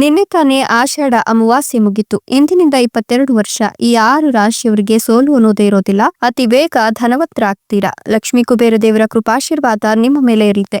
ನಿನ್ನೆ ತಾನೇ ಆಷಾಢ ಅಮಾವಾಸ್ಯೆ ಮುಗಿತು. ಇಂದಿನಿಂದ ಇಪ್ಪತ್ತೆರಡು ವರ್ಷ ಈ ಆರು ರಾಶಿಯವರಿಗೆ ಸೋಲು ಅನ್ನೋದೇ ಇರೋದಿಲ್ಲ. ಅತಿ ಬೇಗ ಆಗ್ತೀರಾ ಲಕ್ಷ್ಮೀ ಕುಬೇರ ದೇವರ ಕೃಪಾಶೀರ್ವಾದ ನಿಮ್ಮ ಮೇಲೆ ಇರುತ್ತೆ.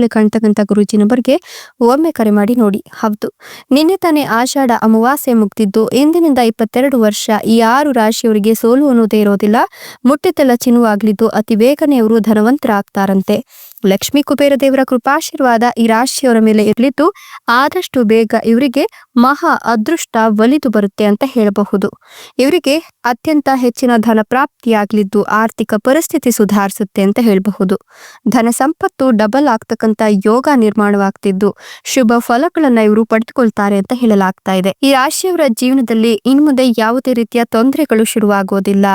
ಮೇಲೆ ಕಾಣ್ತಕ್ಕಂಥ ಗುರೂಜಿ ನಂಬರ್ಗೆ ಒಮ್ಮೆ ಕರೆ ಮಾಡಿ ನೋಡಿ. ಹೌದು, ನಿನ್ನೆ ತಾನೇ ಆಷಾಢ ಅಮಾವಾಸ್ಯೆ ಮುಗ್ದಿದ್ದು, ಇಂದಿನಿಂದ ಇಪ್ಪತ್ತೆರಡು ವರ್ಷ ಈ ಆರು ರಾಶಿಯವರಿಗೆ ಸೋಲು ಅನ್ನೋದೇ ಇರೋದಿಲ್ಲ. ಮುಟ್ಟಿತೆಲ್ಲ ಚಿನ್ನುವಾಗಲಿದ್ದು ಅತಿ ಬೇಗನೆ ಅವರು ಧನವಂತರಾಗ್ತಾರಂತೆ. ಲಕ್ಷ್ಮೀ ಕುಬೇರ ದೇವರ ಕೃಪಾಶೀರ್ವಾದ ಈ ರಾಶಿಯವರ ಮೇಲೆ ಇರಲಿದ್ದು, ಆದಷ್ಟು ಬೇಗ ಇವರಿಗೆ ಮಹಾ ಅದೃಷ್ಟ ಒಲಿದು ಬರುತ್ತೆ ಅಂತ ಹೇಳಬಹುದು. ಇವರಿಗೆ ಅತ್ಯಂತ ಹೆಚ್ಚಿನ ಧನ ಪ್ರಾಪ್ತಿಯಾಗಲಿದ್ದು, ಆರ್ಥಿಕ ಪರಿಸ್ಥಿತಿ ಸುಧಾರಿಸುತ್ತೆ ಅಂತ ಹೇಳಬಹುದು. ಧನ ಸಂಪತ್ತು ಡಬಲ್ ಆಗ್ತಕ್ಕಂತ ಯೋಗ ನಿರ್ಮಾಣವಾಗ್ತಿದ್ದು, ಶುಭ ಫಲಗಳನ್ನ ಇವರು ಪಡೆದುಕೊಳ್ತಾರೆ ಅಂತ ಹೇಳಲಾಗ್ತಾ ಇದೆ. ಈ ರಾಶಿಯವರ ಜೀವನದಲ್ಲಿ ಇನ್ಮುಂದೆ ಯಾವುದೇ ರೀತಿಯ ತೊಂದರೆಗಳು ಶುರುವಾಗೋದಿಲ್ಲ.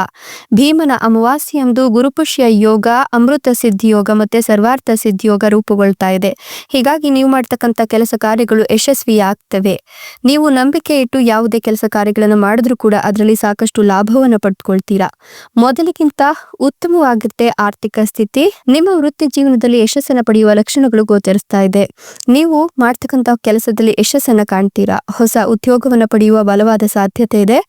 ಭೀಮನ ಅಮಾವಾಸ್ಯೆಯಂದು ಗುರುಪುಷ್ಯ ಯೋಗ, ಅಮೃತ ಸಿದ್ಧಿ ಯೋಗ ಮತ್ತೆ ಸರ್ವಾರ್ಥ ಸಿದ್ಧಿ ಯೋಗ ರೂಪುಗೊಳ್ತಾ ಇದೆ. ಹೀಗಾಗಿ ನೀವು ಮಾಡ್ತಕ್ಕಂಥ ಕೆಲಸ ಕಾರ್ಯಗಳು ಯಶಸ್ವಿಯಾಗ್ತವೆ. ನೀವು ನಂಬಿಕೆ ಇಟ್ಟು ಯಾವುದೇ ಕೆಲಸ ಕಾರ್ಯಗಳನ್ನು ಮಾಡಿದ್ರೂ ಕೂಡ ಅದರಲ್ಲಿ ಸಾಕಷ್ಟು ಲಾಭವನ್ನು ಪಡೆದುಕೊಳ್ತೀರಾ ಮೊದಲಿಗಿಂತ ಉತ್ತಮವಾಗುತ್ತೆ ಆರ್ಥಿಕ ಸ್ಥಿತಿ. ನಿಮ್ಮ ವೃತ್ತಿ ಜೀವನದಲ್ಲಿ ಯಶಸ್ಸನ್ನು ಪಡೆಯುವ ಲಕ್ಷಣಗಳು ಗೋಚರಿಸ್ತಾ ಇದೆ. ನೀವು ಮಾಡ್ತಕ್ಕಂಥ ಕೆಲಸದಲ್ಲಿ ಯಶಸ್ಸನ್ನು ಕಾಣ್ತೀರಾ. ಹೊಸ ಉದ್ಯೋಗವನ್ನು ಪಡೆಯುವ ಬಲವಾದ ಸಾಧ್ಯತೆ ಇದೆ.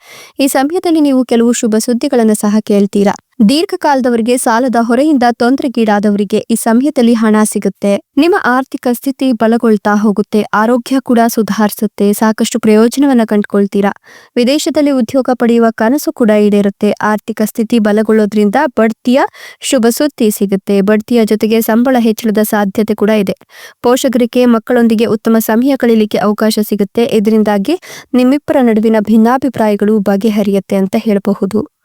ಈ ಸಮಯದಲ್ಲಿ ನೀವು ಕೆಲವು ಶುಭ ಸುದ್ದಿಗಳನ್ನು ಸಹ ಕೇಳ್ತೀರಾ. ದೀರ್ಘಕಾಲದವರಿಗೆ ಸಾಲದ ಹೊರೆಯಿಂದ ತೊಂದರೆಗೀಡಾದವರಿಗೆ ಈ ಸಮಯದಲ್ಲಿ ಹಣ ಸಿಗುತ್ತೆ. ನಿಮ್ಮ ಆರ್ಥಿಕ ಸ್ಥಿತಿ ಬಲಗೊಳ್ತಾ ಹೋಗುತ್ತೆ. ಆರೋಗ್ಯ ಕೂಡ ಸುಧಾರಿಸುತ್ತೆ. ಸಾಕಷ್ಟು ಪ್ರಯೋಜನವನ್ನ ಕಂಡುಕೊಳ್ತೀರಾ? ವಿದೇಶದಲ್ಲಿ ಉದ್ಯೋಗ ಪಡೆಯುವ ಕನಸು ಕೂಡ ಈಡೇರುತ್ತೆ. ಆರ್ಥಿಕ ಸ್ಥಿತಿ ಬಲಗೊಳ್ಳೋದ್ರಿಂದ ಬಡ್ತಿಯ ಶುಭ ಸುದ್ದಿ ಸಿಗುತ್ತೆ. ಬಡ್ತಿಯ ಜೊತೆಗೆ ಸಂಬಳ ಹೆಚ್ಚಳದ ಸಾಧ್ಯತೆ ಕೂಡ ಇದೆ. ಪೋಷಕರಿಗೆ, ಮಕ್ಕಳೊಂದಿಗೆ ಉತ್ತಮ ಸಮಯ ಕಳೀಲಿಕ್ಕೆ ಅವಕಾಶ ಸಿಗುತ್ತೆ. ಇದರಿಂದಾಗಿ ನಿಮ್ಮಿಬ್ಬರ ನಡುವಿನ ಭಿನ್ನಾಭಿಪ್ರಾಯಗಳು ಬಗೆಹರಿಯುತ್ತೆ ಅಂತ ಹೇಳಬಹುದು.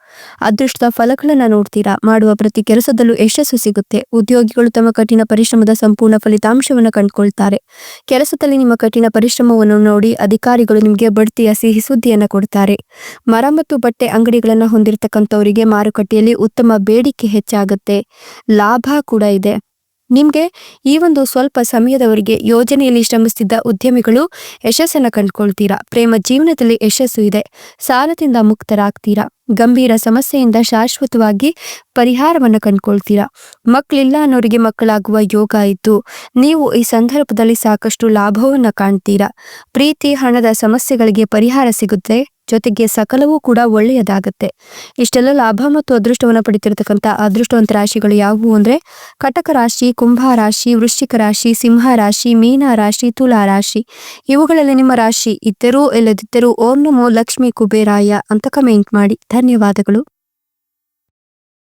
ಅದೃಷ್ಟದ ಫಲಗಳನ್ನ ನೋಡ್ತೀರಾ? ಮಾಡುವ ಪ್ರತಿ ಕೆಲಸದಲ್ಲೂ ಯಶಸ್ಸು ಸಿಗುತ್ತೆ. ಉದ್ಯೋಗಿಗಳು ತಮ್ಮ ಕಠಿಣ ಪರಿಶ್ರಮದ ಸಂಪೂರ್ಣ ಫಲಿತಾಂಶವನ್ನು ಕಂಡುಕೊಳ್ತಾರೆ. ಕೆಲಸದಲ್ಲಿ ನಿಮ್ಮ ಕಠಿಣ ಪರಿಶ್ರಮವನ್ನು ನೋಡಿ ಅಧಿಕಾರಿಗಳು ನಿಮಗೆ ಬಡ್ತಿಯ ಸಿಹಿ ಸುದ್ದಿಯನ್ನು ಕೊಡ್ತಾರೆ. ಮರ ಮತ್ತು ಬಟ್ಟೆ ಅಂಗಡಿಗಳನ್ನು ಹೊಂದಿರತಕ್ಕಂಥವರಿಗೆ ಮಾರುಕಟ್ಟೆಯಲ್ಲಿ ಉತ್ತಮ ಬೇಡಿಕೆ ಹೆಚ್ಚಾಗುತ್ತೆ. ಲಾಭ ಕೂಡ ಇದೆ. ನಿಮಗೆ ಈ ಒಂದು ಸ್ವಲ್ಪ ಸಮಯದವರೆಗೆ ಯೋಜನೆಯಲ್ಲಿ ಶ್ರಮಿಸುತ್ತಿದ್ದ ಉದ್ಯಮಿಗಳು ಯಶಸ್ಸನ್ನು ಕಂಡುಕೊಳ್ತೀರಾ? ಪ್ರೇಮ ಜೀವನದಲ್ಲಿ ಯಶಸ್ಸು ಇದೆ. ಸಾಲದಿಂದ ಮುಕ್ತರಾಗ್ತೀರಾ? ಗಂಭೀರ ಸಮಸ್ಯೆಯಿಂದ ಶಾಶ್ವತವಾಗಿ ಪರಿಹಾರವನ್ನು ಕಂಡುಕೊಳ್ತೀರಾ? ಮಕ್ಕಳಿಲ್ಲ ಅನ್ನೋರಿಗೆ ಮಕ್ಕಳಾಗುವ ಯೋಗ ಇದ್ದು, ನೀವು ಈ ಸಂದರ್ಭದಲ್ಲಿ ಸಾಕಷ್ಟು ಲಾಭವನ್ನ ಕಾಣ್ತೀರಾ? ಪ್ರೀತಿ, ಹಣದ ಸಮಸ್ಯೆಗಳಿಗೆ ಪರಿಹಾರ ಸಿಗುತ್ತೆ. ಜೊತೆಗೆ ಸಕಲವೂ ಕೂಡ ಒಳ್ಳೆಯದಾಗತ್ತೆ. ಇಷ್ಟೆಲ್ಲ ಲಾಭ ಮತ್ತು ಅದೃಷ್ಟವನ್ನು ಪಡಿತಿರತಕ್ಕಂಥ ಅದೃಷ್ಟವಂತ ರಾಶಿಗಳು ಯಾವುವು ಅಂದ್ರೆ, ಕಟಕ ರಾಶಿ, ಕುಂಭ ರಾಶಿ, ವೃಶ್ಚಿಕ ರಾಶಿ, ಸಿಂಹ ರಾಶಿ, ಮೀನ ರಾಶಿ, ತುಲಾ ರಾಶಿ. ಇವುಗಳಲ್ಲಿ ನಿಮ್ಮ ರಾಶಿ ಇದ್ದರೂ, ಇಲ್ಲದಿದ್ದರೂ ಓಂ ನಮೋ ಲಕ್ಷ್ಮೀ ಕುಬೇರಾಯ ಅಂತ ಕಮೆಂಟ್ ಮಾಡಿ. ಧನ್ಯವಾದಗಳು.